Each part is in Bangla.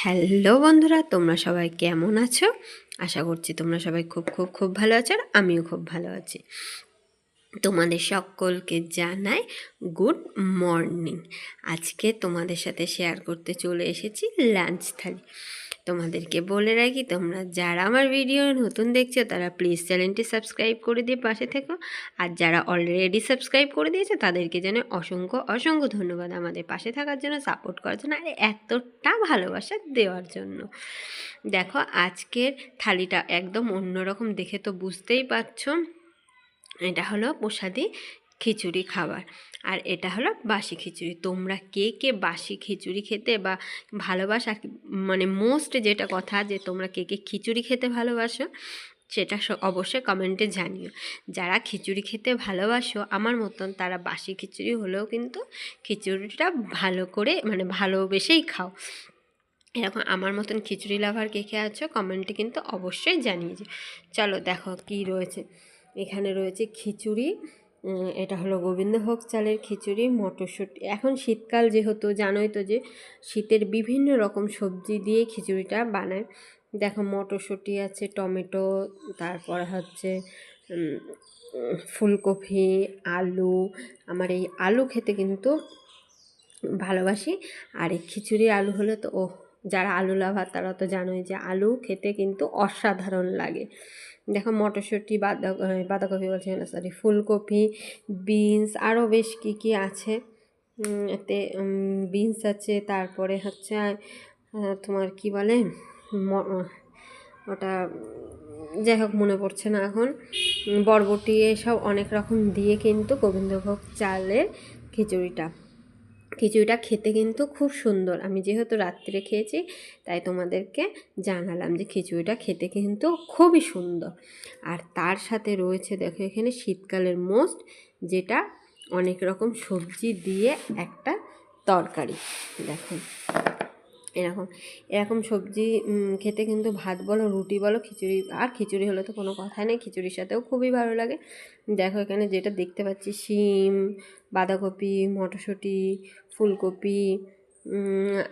হ্যালো বন্ধুরা, তোমরা সবাই কেমন আছো? আশা করছি তোমরা সবাই খুব খুব খুব ভালো আছো আর আমিও খুব ভালো আছি। তোমাদের সকলকে জানাই গুড মর্নিং। আজকে তোমাদের সাথে শেয়ার করতে চলে এসেছি লাঞ্চ থালি। তোমাদেরকে বলে রাখি, তোমরা যারা আমার ভিডিও নতুন দেখছ, তারা প্লিজ চ্যানেলটি সাবস্ক্রাইব করে দিয়ে পাশে থেকো। আর যারা অলরেডি সাবস্ক্রাইব করে দিয়েছে, তাদেরকে যেন অসংখ্য অসংখ্য ধন্যবাদ আমাদের পাশে থাকার জন্য সাপোর্ট করার জন্য, আর এতটা ভালোবাসা দেওয়ার জন্য। দেখো, আজকের থালিটা একদম অন্যরকম, দেখে তো বুঝতেই পারছ। এটা হলো প্রসাদি খিচুড়ি খাবার। আর এটা হলো বাসি খিচুড়ি। তোমরা কে কে বাসি খিচুড়ি খেতে বা ভালোবাসা মানে মোস্ট যেটা কথা যে তোমরা কে কে খিচুড়ি খেতে ভালোবাসো, সেটা অবশ্যই কমেন্টে জানিও। যারা খিচুড়ি খেতে ভালোবাসো, আমার মতন তারা বাসি খিচুড়ি হলেও কিন্তু খিচুড়িটা ভালো করে মানে ভালোবেসেই খাও। এরকম আমার মতন খিচুড়ি লাভার কে কে আছো কমেন্টে কিন্তু অবশ্যই জানিয়ে চলো দেখো কি রয়েছে। এখানে রয়েছে খিচুড়ি এটা হলো গোবিন্দভোগ চালের খিচুড়ি, মটরশুঁটি। এখন শীতকাল যেহেতু, জানোই তো যে শীতের বিভিন্ন রকম সবজি দিয়ে খিচুড়িটা বানায়। দেখো মটরশুঁটি আছে, টমেটো, তারপর হচ্ছে ফুলকপি, আলু। আমার এই আলু খেতে কিন্তু ভালোবাসি। আর এই খিচুড়ি আলু হলে তো ও যারা আলু লাভার তারা তো জানোই যে আলু খেতে কিন্তু অসাধারণ লাগে। দেখো মটরশুঁটি, বাঁধা বাঁধাকপি বলছি না সরি ফুলকপি, বিনস আরও বেশ কী কী আছে। এতে বিনস আছে, তারপরে হচ্ছে তোমার কি বলে ওটা, যাই হোক মনে পড়ছে না এখন। বরবটি এসব অনেক রকম দিয়ে কিন্তু গোবিন্দভোগ চালের খিচুড়িটা। খিচুড়িটা খেতে কিন্তু খুব সুন্দর। আমি যেহেতু রাত্রে খেয়েছি, তাই তোমাদেরকে জানালাম যে খিচুড়িটা খেতে কিন্তু খুবই সুন্দর। আর তার সাথে রয়েছে দেখো এখানে শীতকালের মোস্ট, যেটা অনেক রকম সবজি দিয়ে একটা তরকারি। দেখুন এরকম। এরকম সবজি খেতে কিন্তু ভাত বলো, রুটি বলো, খিচুড়ি, আর খিচুড়ি হলে তো কোনো কথাই নেই। খিচুড়ির সাথেও খুবই ভালো লাগে। দেখো এখানে যেটা দেখতে পাচ্ছি, শিম, বাঁধাকপি, মটরশুঁটি, ফুলকপি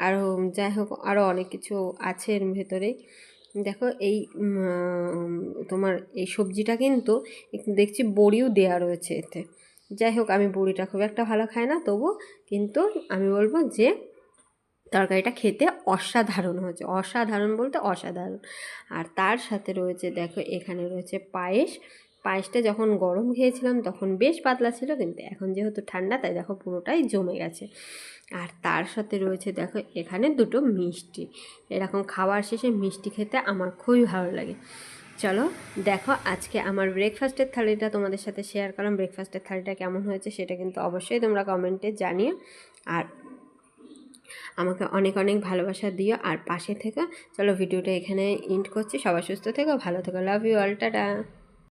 আরও যাই হোক আরও অনেক কিছু আছে এর ভেতরে দেখো এই তোমার এই সবজিটা কিন্তু দেখছি বড়িও দেওয়া রয়েছে এতে। যাই হোক, আমি বড়িটা খুব একটা ভালো খাই না তবু কিন্তু আমি বলব যে তরকারিটা খেতে অসাধারণ হয়েছে। অসাধারণ বলতে অসাধারণ। আর তার সাথে রয়েছে, দেখো এখানে রয়েছে পায়েস। পায়েসটা যখন গরম খেয়েছিলাম তখন বেশ পাতলা ছিল কিন্তু এখন যেহেতু ঠান্ডা তাই দেখো পুরোটাই জমে গেছে। আর তার সাথে রয়েছে দেখো এখানে দুটো মিষ্টি। এরকম খাওয়ার শেষে মিষ্টি খেতে আমার খুবই ভালো লাগে। চলো দেখো আজকে আমার ব্রেকফাস্টের থালিটা তোমাদের সাথে শেয়ার করলাম। ব্রেকফাস্টের থালিটা কেমন হয়েছে সেটা কিন্তু অবশ্যই তোমরা কমেন্টে জানিও। আর আমাকে অনেক অনেক ভালোবাসা দিও। আর পাশে থেকে চলো ভিডিওটা এখানে ইন্ড করছি। সবাই সুস্থ থেকো, ভালো থেকো। Love you all tata.